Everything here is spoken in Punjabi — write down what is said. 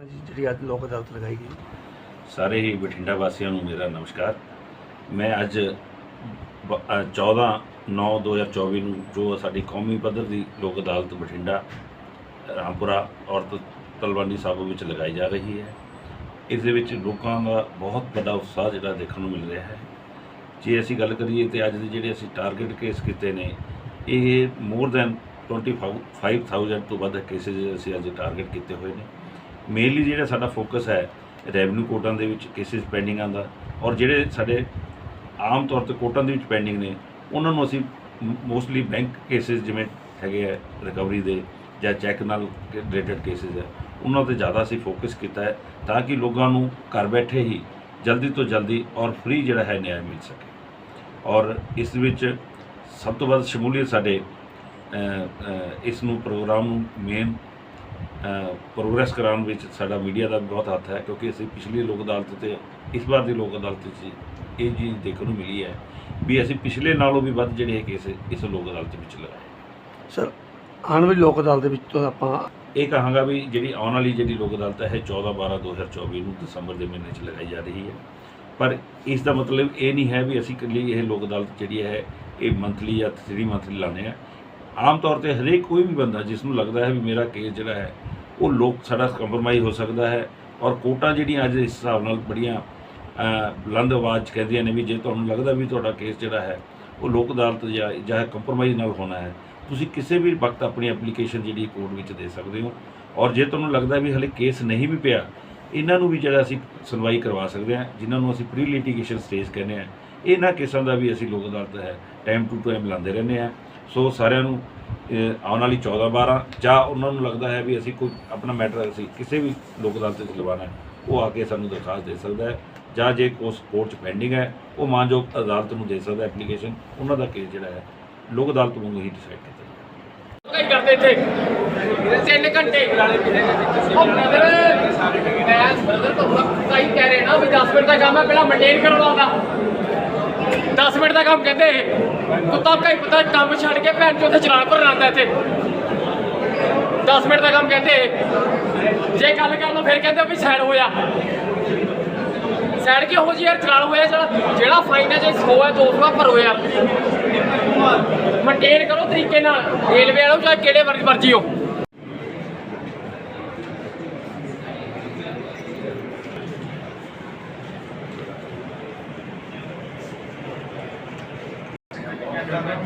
ਜਿਹੜੀ ਅੱਜ ਲੋਕ ਅਦਾਲਤ ਲਗਾਈ ਗਈ। ਸਾਰੇ ਹੀ ਬਠਿੰਡਾ ਵਾਸੀਆਂ ਨੂੰ ਮੇਰਾ ਨਮਸਕਾਰ। ਮੈਂ ਅੱਜ ਬ- ਅ, 14 9 2024 ਨੂੰ ਜੋ ਸਾਡੀ ਕੌਮੀ ਪੱਧਰ ਦੀ ਲੋਕ ਅਦਾਲਤ ਬਠਿੰਡਾ ਰਾਮਪੁਰਾ ਔਰਤ ਤਲਵੰਡੀ ਸਾਹਿਬ ਵਿੱਚ ਲਗਾਈ ਜਾ ਰਹੀ ਹੈ। ਇਸ ਦੇ ਵਿੱਚ ਲੋਕਾਂ ਦਾ ਬਹੁਤ ਵੱਡਾ ਉਤਸ਼ਾਹ ਜਿਹੜਾ ਦੇਖਣ ਨੂੰ ਮਿਲ ਰਿਹਾ ਹੈ। ਜੇ ਅਸੀਂ ਗੱਲ ਕਰੀਏ ਤੇ ਅੱਜ ਦੇ ਜਿਹੜੇ ਅਸੀਂ ਟਾਰਗੇਟ ਕੇਸ ਕੀਤੇ ਨੇ ਇਹ ਮੋਰ ਦੈਨ 25000 ਤੋਂ ਵੱਧ ਕੇਸਿਸ ਅਸੀਂ ਅੱਜ ਟਾਰਗੇਟ ਕੀਤੇ ਹੋਏ ਨੇ। ਮੇਨਲੀ ਜਿਹੜਾ ਸਾਡਾ ਫੋਕਸ ਹੈ ਰੈਵਨਿਊ ਕੋਰਟਾਂ ਦੇ ਵਿੱਚ ਕੇਸਿਸ ਪੈਂਡਿੰਗਾਂ ਦਾ, ਔਰ ਜਿਹੜੇ ਸਾਡੇ ਆਮ ਤੌਰ ਤੇ ਕੋਰਟਾਂ ਦੇ ਵਿੱਚ ਪੈਂਡਿੰਗ ਨੇ, ਉਹਨਾਂ ਨੂੰ ਅਸੀਂ ਮੋਸਟਲੀ ਬੈਂਕ ਕੇਸਿਸ ਜਿਵੇਂ ਹੈਗੇ ਆ ਰਿਕਵਰੀ ਦੇ ਜਾਂ ਚੈੱਕ ਨਾਲ ਰਿਲੇਟਡ ਕੇਸਿਸ ਹੈ ਉਹਨਾਂ ਤੇ ਜ਼ਿਆਦਾ ਅਸੀਂ ਫੋਕਸ ਕੀਤਾ ਹੈ ਤਾਂ ਕਿ ਲੋਕਾਂ ਨੂੰ ਘਰ ਬੈਠੇ ਹੀ ਜਲਦੀ ਤੋਂ ਜਲਦੀ ਔਰ ਫ੍ਰੀ ਜਿਹੜਾ ਹੈ ਨਿਆਂ ਮਿਲ ਸਕੇ। ਔਰ ਇਸ ਵਿੱਚ ਸਭ ਤੋਂ ਵੱਧ ਸ਼ਮੂਲੀਅਤ ਸਾਡੇ ਇਸ ਨੂੰ ਪ੍ਰੋਗਰਾਮ ਨੂੰ ਮੇਨ ਪ੍ਰੋਗਰੈਸ ਕਰਾਉਣ ਵਿੱਚ ਸਾਡਾ ਮੀਡੀਆ ਦਾ ਬਹੁਤ ਹੱਥ ਹੈ ਕਿਉਂਕਿ ਅਸੀਂ ਪਿਛਲੀ ਲੋਕ ਅਦਾਲਤ ਤੇ ਇਸ ਵਾਰ ਦੀ ਲੋਕ ਅਦਾਲਤ 'ਚ ਇਹ ਚੀਜ਼ ਦੇਖਣ ਨੂੰ ਮਿਲੀ ਹੈ ਵੀ ਅਸੀਂ ਪਿਛਲੇ ਨਾਲੋਂ ਵੀ ਵੱਧ ਜਿਹੜੇ ਇਹ ਕੇਸ ਇਸ ਲੋਕ ਅਦਾਲਤ ਵਿੱਚ ਲਗਾਏ। ਸਰ ਆਉਣ ਵਾਲੀ ਲੋਕ ਅਦਾਲਤ ਦੇ ਵਿੱਚ ਤੋਂ ਆਪਾਂ ਇਹ ਕਹਾਂਗਾ ਵੀ ਜਿਹੜੀ ਆਉਣ ਵਾਲੀ ਜਿਹੜੀ ਲੋਕ ਅਦਾਲਤ ਹੈ ਇਹ 14 12 2024 ਨੂੰ ਦਸੰਬਰ ਦੇ ਮਹੀਨੇ 'ਚ ਲਗਾਈ ਜਾ ਰਹੀ ਹੈ। ਪਰ ਇਸ ਦਾ ਮਤਲਬ ਇਹ ਨਹੀਂ ਹੈ ਵੀ ਅਸੀਂ ਇਕੱਲੀ ਇਹ ਲੋਕ ਅਦਾਲਤ ਜਿਹੜੀ ਹੈ ਇਹ ਮੰਥਲੀ ਜਾਂ ਥ੍ਰੀ ਮੰਥਲੀ ਲਾਣੇ ਆ ਆਮ ਤੌਰ ਤੇ ਹਰੇਕ ਕੋਈ ਵੀ ਬੰਦਾ ਜਿਸ ਨੂੰ ਲੱਗਦਾ ਹੈ ਵੀ ਮੇਰਾ ਕੇਸ ਜਿਹੜਾ ਹੈ ਉਹ ਲੋਕ ਸਾਡਾ ਕੰਪਰਮਾਈਜ਼ ਹੋ ਸਕਦਾ ਹੈ ਔਰ ਕੋਰਟਾਂ ਜਿਹੜੀਆਂ ਅੱਜ ਇਸ ਹਿਸਾਬ ਨਾਲ ਬੜੀਆਂ ਅ, ਬੁਲੰਦ ਆਵਾਜ਼ 'ਚ ਕਹਿੰਦੀਆਂ ਨੇ ਵੀ ਜੇ ਤੁਹਾਨੂੰ ਲੱਗਦਾ ਵੀ ਤੁਹਾਡਾ ਕੇਸ ਜਿਹੜਾ ਹੈ ਉਹ ਲੋਕ ਅਦਾਲਤ ਜਾਂ ਜਾਂ ਕੰਪਰਮਾਈਜ਼ ਨਾਲ ਹੋਣਾ ਹੈ ਤੁਸੀਂ ਕਿਸੇ ਵੀ ਵਕਤ ਆਪਣੀ ਐਪਲੀਕੇਸ਼ਨ ਜਿਹੜੀ ਕੋਰਟ ਵਿੱਚ ਦੇ ਸਕਦੇ ਹੋ ਔਰ ਜੇ ਤੁਹਾਨੂੰ ਲੱਗਦਾ ਵੀ ਹਲੇ ਕੇਸ ਨਹੀਂ ਵੀ ਪਿਆ ਇਹਨਾਂ ਨੂੰ ਵੀ ਜਿਹੜਾ ਅਸੀਂ ਸੁਣਵਾਈ ਕਰਵਾ ਸਕਦੇ ਹਾਂ ਜਿਨ੍ਹਾਂ ਨੂੰ ਅਸੀਂ ਪ੍ਰੀ ਲਿਟੀਗੇਸ਼ਨ ਸਟੇਜ ਕਹਿੰਦੇ ਆ ਇਹਨਾਂ ਕੇਸਾਂ ਦਾ ਵੀ ਅਸੀਂ ਲੋਕ ਅਦਾਲਤ ਹੈ ਟਾਈਮ ਟੂ ਟਾਈਮ ਲਾਉਂਦੇ ਰਹਿੰਦੇ ਆ ਸੋ ਸਾਰਿਆਂ ਨੂੰ ਆਉਣ ਵਾਲੀ 14 12 ਜਾਂ ਉਹਨਾਂ ਨੂੰ ਲੱਗਦਾ ਹੈ ਵੀ ਅਸੀਂ ਕੋਈ ਆਪਣਾ ਮੈਟਰ ਅਸੀਂ ਕਿਸੇ ਵੀ ਲੋਕ ਅਦਾਲਤ ਵਿੱਚ ਲਵਾਉਣਾ ਹੈ ਉਹ ਆ ਕੇ ਸਾਨੂੰ ਦਰਖਾਸਤ ਦੇ ਸਕਦਾ ਹੈ ਜਾਂ ਜੇ ਕੋਸ ਕੋਰਟ 'ਚ ਪੈਂਡਿੰਗ ਹੈ ਉਹ ਮਾਨਯੋਗ ਅਦਾਲਤ ਨੂੰ ਦੇ ਸਕਦਾ ਐਪਲੀਕੇਸ਼ਨ ਉਹਨਾਂ ਦਾ ਕੇਸ ਜਿਹੜਾ ਹੈ ਲੋਕ ਅਦਾਲਤ ਵਾਂਗੂ ਹੀ ਡਿਸਾਈਡ ਕੀਤਾ ਜਾਏਗਾ ਕਈ ਕਰਦੇ ਇੱਥੇ ਤਿੰਨ ਘੰਟੇ ਉਹ ਬ੍ਰਦਰ ਮੈਂ ਬ੍ਰਦਰ ਤੋਂ ਸਹੀ ਕਹਿ ਰਹੇ ਨਾ ਵੀ 10 ਮਿੰਟ ਦਾ ਕੰਮ ਹੈ ਪਹਿਲਾਂ ਮੇਨਟੇਨ ਕਰਵਾਉਂਦਾ 10 ਮਿੰਟ ਦਾ ਕੰਮ ਕਹਿੰਦੇ ਇਹ। ਕੁੱਤਾ ਕਈ ਪਤਾ ਕੰਮ ਛੱਡ ਕੇ ਭੈਣ ਚੋਂ ਉੱਥੇ ਚਲਾਨ ਭਰਨ ਆਉਂਦਾ ਇੱਥੇ। 10 ਮਿੰਟ ਦਾ ਕੰਮ ਕਹਿੰਦੇ। ਜੇ ਗੱਲ ਕਰ ਲਓ ਫਿਰ ਕਹਿੰਦੇ ਵੀ ਸਾਈਡ ਹੋ ਜਾ ਸਾਈਡ ਕੀ ਹੋ ਜੀ ਯਾਰ? ਚਲਾਨ ਹੋਇਆ ਜਿਹੜਾ ਜਿਹੜਾ ਫਾਈਨ ਹੈ ਜੇ 100 ਹੈ 200 ਹੈ ਭਰੋ ਯਾਰ। ਮੇਨਟੇਨ ਕਰੋ ਤਰੀਕੇ ਨਾਲ। ਰੇਲਵੇ ਵਾਲੋ ਚਾਹੇ ਕਿਹੜੇ ਵਰਗ ਮਰਜ਼ੀ ਹੋ। ਮੈਂ